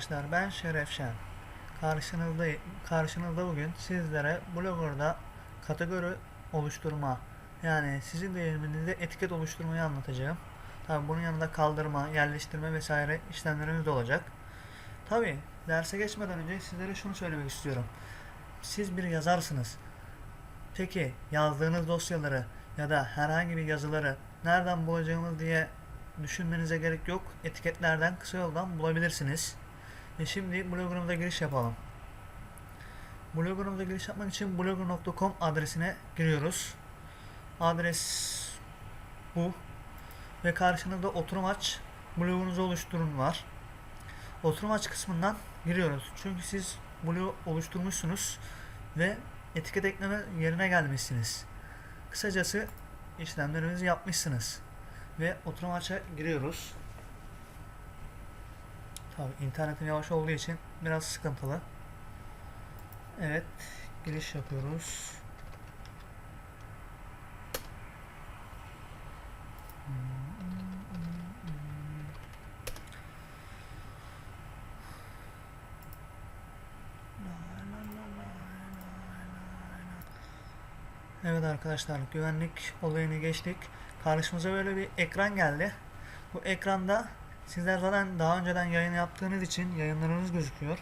Arkadaşlar. Ben Şeref Şen. Karşınızda, karşınızda bugün sizlere Blogger'da kategori oluşturma yani sizin deyiminizde etiket oluşturmayı anlatacağım. Tabi bunun yanında kaldırma, yerleştirme vesaire işlemlerimiz de olacak. Tabi derse geçmeden önce sizlere şunu söylemek istiyorum. Siz bir yazarsınız. Peki yazdığınız dosyaları ya da herhangi bir yazıları nereden bulacağımız diye düşünmenize gerek yok. Etiketlerden kısa yoldan bulabilirsiniz. Ve şimdi blogger'ımıza giriş yapalım. Blogger'ımıza giriş yapmak için blogger.com adresine giriyoruz. Adres bu. Ve karşınızda oturum aç, blogunuzu oluşturun var. Oturum aç kısmından giriyoruz. Çünkü siz blogu oluşturmuşsunuz ve etiket ekleme yerine gelmişsiniz. Kısacası işlemlerinizi yapmışsınız ve oturum aça giriyoruz. Tabi internetim yavaş olduğu için biraz sıkıntılı. Evet, giriş yapıyoruz. Evet arkadaşlar güvenlik olayını geçtik. Karşımıza böyle bir ekran geldi. Bu ekranda sizler zaten daha önceden yayın yaptığınız için yayınlarınız gözüküyor.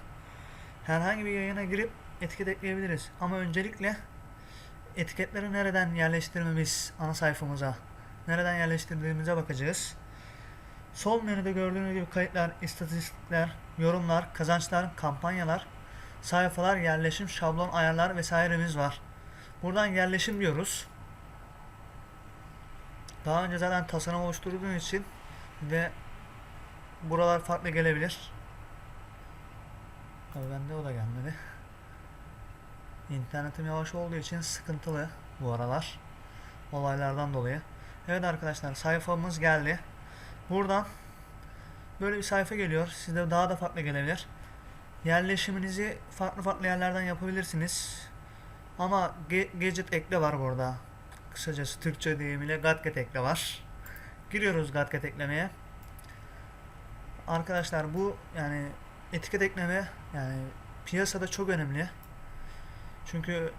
Herhangi bir yayına girip etiket ekleyebiliriz. Ama öncelikle etiketleri nereden yerleştirmemiz ana sayfamıza, nereden yerleştirdiğimize bakacağız. Sol menüde gördüğünüz gibi kayıtlar, istatistikler, yorumlar, kazançlar, kampanyalar, sayfalar, yerleşim, şablon ayarlar vesairemiz var. Buradan yerleşim diyoruz. Daha önce zaten tasarım oluşturduğum için ve buralar farklı gelebilir. Tabii bende o da gelmedi. İnternetim yavaş olduğu için sıkıntılı bu aralar. Olaylardan dolayı. Evet arkadaşlar sayfamız geldi. Buradan böyle bir sayfa geliyor. Sizde daha da farklı gelebilir. Yerleşiminizi farklı farklı yerlerden yapabilirsiniz. Ama ge- gadget ekle var burada. Kısacası Türkçe deyimiyle gadget ekle var. Giriyoruz gadget eklemeye. Arkadaşlar bu yani etiket ekleme yani piyasada çok önemli. Çünkü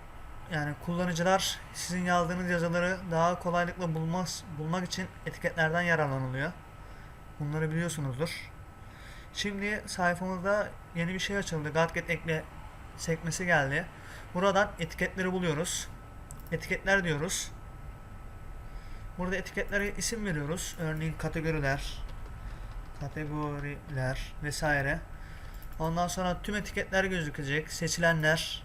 yani kullanıcılar sizin yazdığınız yazıları daha kolaylıkla bulmaz, bulmak için etiketlerden yararlanılıyor. Bunları biliyorsunuzdur. Şimdi sayfamızda yeni bir şey açıldı. Gadget ekle sekmesi geldi. Buradan etiketleri buluyoruz. Etiketler diyoruz. Burada etiketlere isim veriyoruz. Örneğin kategoriler, kategoriler vesaire. Ondan sonra tüm etiketler gözükecek. Seçilenler.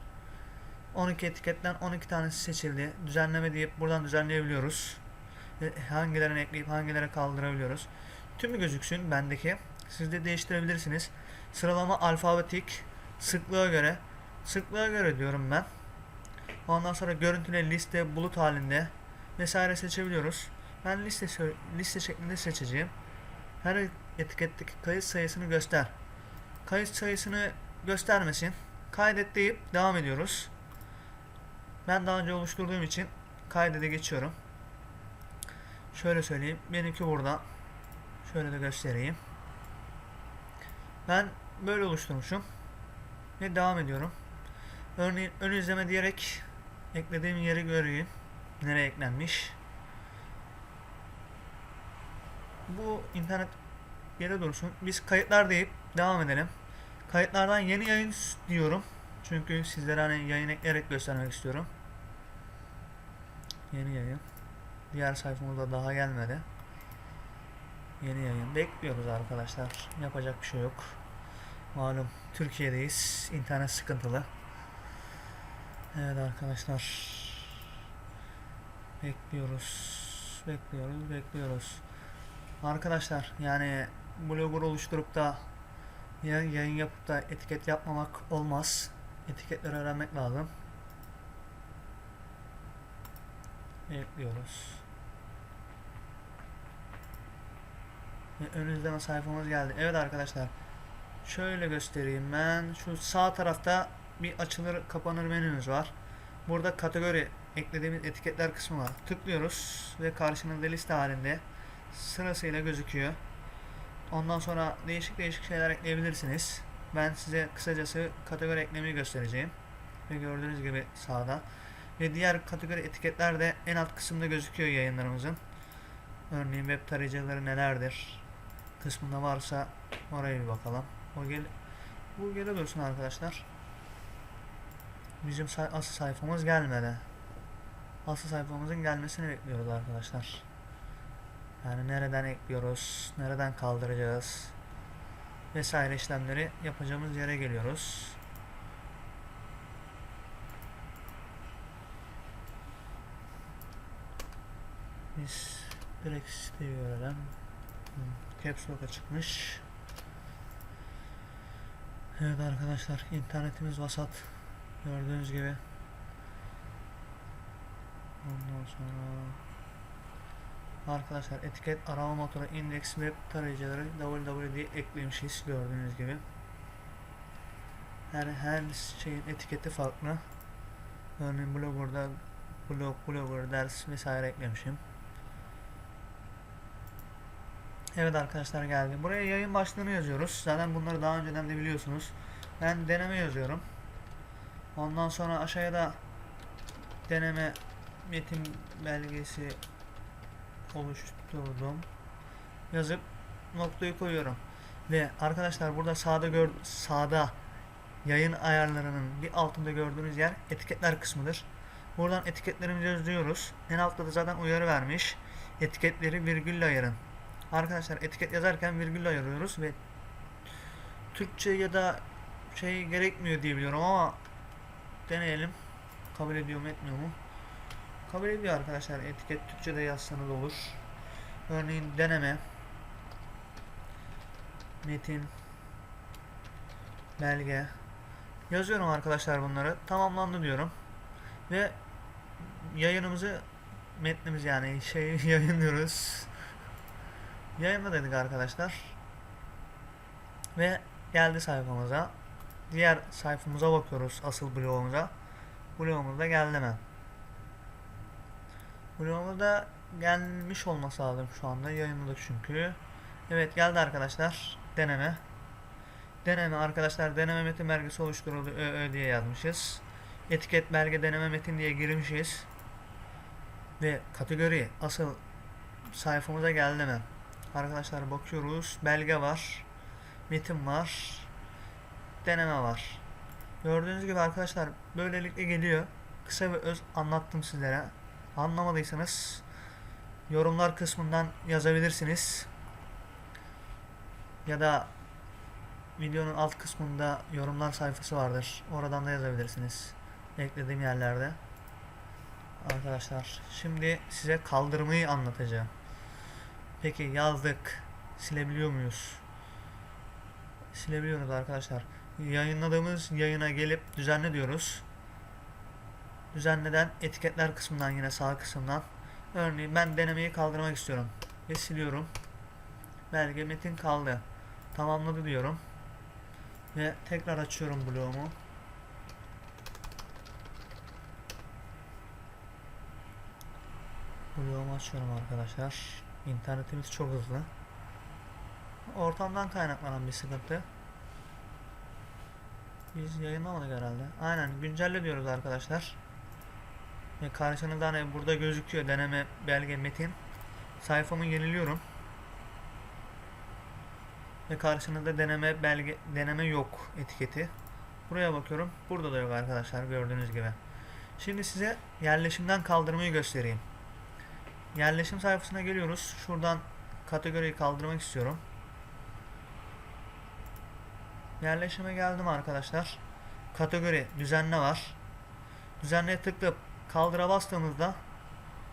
12 etiketten 12 tanesi seçildi. Düzenleme deyip buradan düzenleyebiliyoruz. Ve hangilerini ekleyip hangileri kaldırabiliyoruz. Tümü gözüksün bendeki. Siz de değiştirebilirsiniz. Sıralama alfabetik. Sıklığa göre. Sıklığa göre diyorum ben. Ondan sonra görüntüle liste bulut halinde vesaire seçebiliyoruz. Ben liste liste şeklinde seçeceğim. Her etiketteki kayıt sayısını göster. Kayıt sayısını göstermesin. Kaydet deyip devam ediyoruz. Ben daha önce oluşturduğum için kaydede geçiyorum. Şöyle söyleyeyim. Benimki burada. Şöyle de göstereyim. Ben böyle oluşturmuşum. Ve devam ediyorum. Örneğin ön izleme diyerek eklediğim yeri göreyim. Nereye eklenmiş. Bu internet yere dursun. Biz kayıtlar deyip devam edelim. Kayıtlardan yeni yayın diyorum. Çünkü sizlere hani yayın ekleyerek göstermek istiyorum. Yeni yayın. Diğer sayfamızda daha gelmedi. Yeni yayın. Bekliyoruz arkadaşlar. Yapacak bir şey yok. Malum Türkiye'deyiz. İnternet sıkıntılı. Evet arkadaşlar. Bekliyoruz. Bekliyoruz. Bekliyoruz. Arkadaşlar yani blogger oluşturup da ya- yayın yapıp da etiket yapmamak olmaz. Etiketleri öğrenmek lazım. Bekliyoruz. Ve sayfamız geldi. Evet arkadaşlar. Şöyle göstereyim ben. Şu sağ tarafta bir açılır kapanır menümüz var. Burada kategori eklediğimiz etiketler kısmı var. Tıklıyoruz ve karşımızda liste halinde sırasıyla gözüküyor. Ondan sonra değişik değişik şeyler ekleyebilirsiniz. Ben size kısacası kategori eklemeyi göstereceğim. Ve gördüğünüz gibi sağda. Ve diğer kategori etiketler de en alt kısımda gözüküyor yayınlarımızın. Örneğin web tarayıcıları nelerdir kısmında varsa oraya bir bakalım. O gel bu gele dursun arkadaşlar. Bizim say- asıl sayfamız gelmedi. Asıl sayfamızın gelmesini bekliyoruz arkadaşlar. Yani nereden ekliyoruz, nereden kaldıracağız vesaire işlemleri yapacağımız yere geliyoruz. Biz direkt siteyi görelim. Hmm, Caps Lock'a çıkmış. Evet arkadaşlar internetimiz vasat. Gördüğünüz gibi. Ondan sonra Arkadaşlar etiket arama motoru index web tarayıcıları www diye eklemişiz gördüğünüz gibi. Her her şeyin etiketi farklı. Örneğin blogger'da blog, blogger, ders vesaire eklemişim. Evet arkadaşlar geldi. Buraya yayın başlığını yazıyoruz. Zaten bunları daha önceden de biliyorsunuz. Ben deneme yazıyorum. Ondan sonra aşağıya da deneme metin belgesi oluşturdum. Yazıp noktayı koyuyorum. Ve arkadaşlar burada sağda gör sağda yayın ayarlarının bir altında gördüğünüz yer etiketler kısmıdır. Buradan etiketlerimizi yazıyoruz. En altta da zaten uyarı vermiş. Etiketleri virgülle ayırın. Arkadaşlar etiket yazarken virgülle ayırıyoruz ve Türkçe ya da şey gerekmiyor diye biliyorum ama deneyelim. Kabul ediyor mu etmiyor mu? Kabul ediyor arkadaşlar. Etiket Türkçe'de yazsanız olur. Örneğin deneme metin belge yazıyorum arkadaşlar bunları. Tamamlandı diyorum. Ve yayınımızı metnimiz yani şey yayınlıyoruz. Yayınla dedik arkadaşlar. Ve geldi sayfamıza. Diğer sayfamıza bakıyoruz asıl blogumuza. Blogumuz da geldi hemen. Blogumuzda gelmiş olması lazım şu anda. Yayınladık çünkü. Evet geldi arkadaşlar. Deneme. Deneme arkadaşlar deneme metin belgesi oluşturuldu ÖÖ diye yazmışız. Etiket belge deneme metin diye girmişiz. Ve kategori asıl sayfamıza geldi mi? Arkadaşlar bakıyoruz. Belge var. Metin var. Deneme var. Gördüğünüz gibi arkadaşlar böylelikle geliyor. Kısa ve öz anlattım sizlere. Anlamadıysanız yorumlar kısmından yazabilirsiniz. Ya da videonun alt kısmında yorumlar sayfası vardır. Oradan da yazabilirsiniz. Eklediğim yerlerde. Arkadaşlar şimdi size kaldırmayı anlatacağım. Peki yazdık. Silebiliyor muyuz? Silebiliyoruz arkadaşlar. Yayınladığımız yayına gelip düzenle diyoruz. Düzenleden etiketler kısmından yine sağ kısımdan. Örneğin ben denemeyi kaldırmak istiyorum. Ve siliyorum. Belge metin kaldı. Tamamladı diyorum. Ve tekrar açıyorum bloğumu. Bloğumu açıyorum arkadaşlar. İnternetimiz çok hızlı. Ortamdan kaynaklanan bir sıkıntı. Biz yayınlamadık herhalde. Aynen güncelle diyoruz arkadaşlar. Karşınızda hani burada gözüküyor deneme belge metin. Sayfamı yeniliyorum. Ve karşınızda deneme belge deneme yok etiketi. Buraya bakıyorum. Burada da yok arkadaşlar gördüğünüz gibi. Şimdi size yerleşimden kaldırmayı göstereyim. Yerleşim sayfasına geliyoruz. Şuradan kategoriyi kaldırmak istiyorum. Yerleşime geldim arkadaşlar. Kategori düzenle var. Düzenleye tıklayıp kaldıra bastığımızda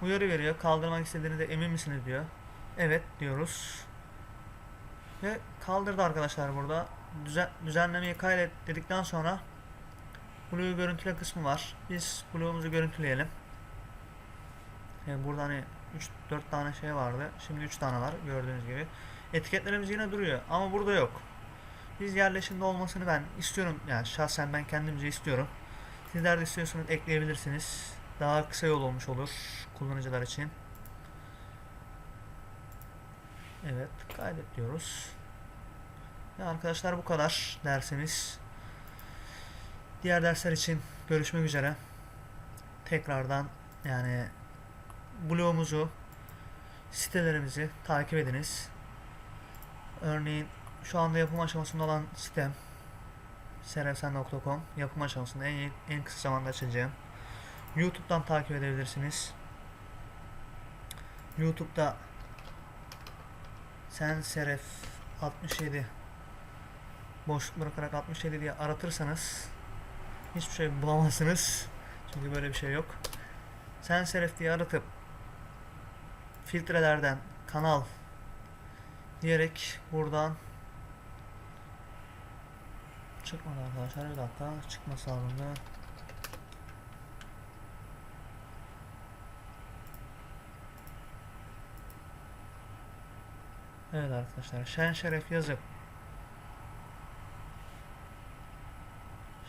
uyarı veriyor. Kaldırmak istediğinizde emin misiniz diyor. Evet diyoruz. Ve kaldırdı arkadaşlar burada. Düzen, düzenlemeyi kaydet dedikten sonra Blue'yu görüntüle kısmı var. Biz Blue'umuzu görüntüleyelim. Yani burada hani 3-4 tane şey vardı. Şimdi 3 tane var gördüğünüz gibi. Etiketlerimiz yine duruyor ama burada yok. Biz yerleşimde olmasını ben istiyorum. Yani şahsen ben kendimce istiyorum. Sizler de istiyorsanız ekleyebilirsiniz. Daha kısa yol olmuş olur kullanıcılar için. Evet kaydet diyoruz. Ya arkadaşlar bu kadar dersimiz. Diğer dersler için görüşmek üzere. Tekrardan yani blogumuzu, sitelerimizi takip ediniz. Örneğin şu anda yapım aşamasında olan sitem serevsen.com yapım aşamasında en, en kısa zamanda açacağım. YouTube'dan takip edebilirsiniz. YouTube'da sen seref 67 boşluk bırakarak 67 diye aratırsanız hiçbir şey bulamazsınız. Çünkü böyle bir şey yok. Sen seref diye aratıp filtrelerden kanal diyerek buradan çıkmadı arkadaşlar bir dakika çıkması lazımdı. Evet arkadaşlar şen şeref yazıp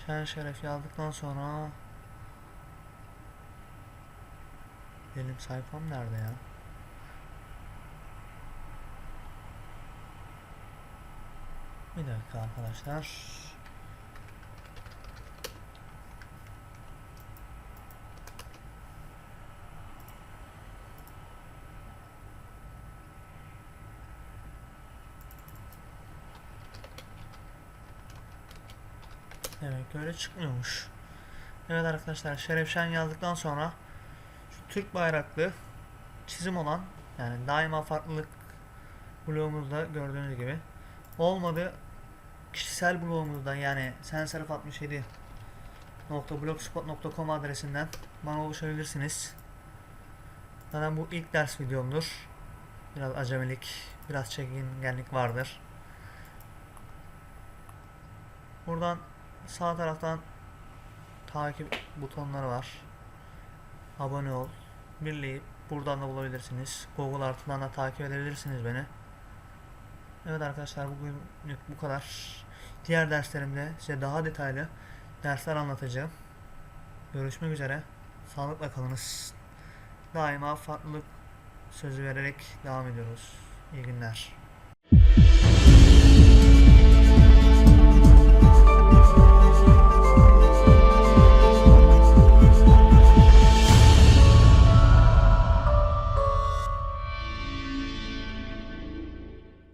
şen şeref yazdıktan sonra benim sayfam nerede ya? Bir dakika arkadaşlar. Evet böyle çıkmıyormuş. Evet arkadaşlar Şerefşen yazdıktan sonra şu Türk bayraklı çizim olan yani daima farklılık bloğumuzda gördüğünüz gibi olmadı kişisel blogumuzda yani senserif 67 .blogspot.com adresinden bana ulaşabilirsiniz. Zaten bu ilk ders videomdur. Biraz acemilik, biraz çekingenlik vardır. Buradan sağ taraftan takip butonları var. Abone ol, birleyip buradan da bulabilirsiniz. Google artıdan da takip edebilirsiniz beni. Evet arkadaşlar bugünlük bu kadar. Diğer derslerimde size daha detaylı dersler anlatacağım. Görüşmek üzere. Sağlıkla kalınız. Daima farklılık sözü vererek devam ediyoruz. İyi günler.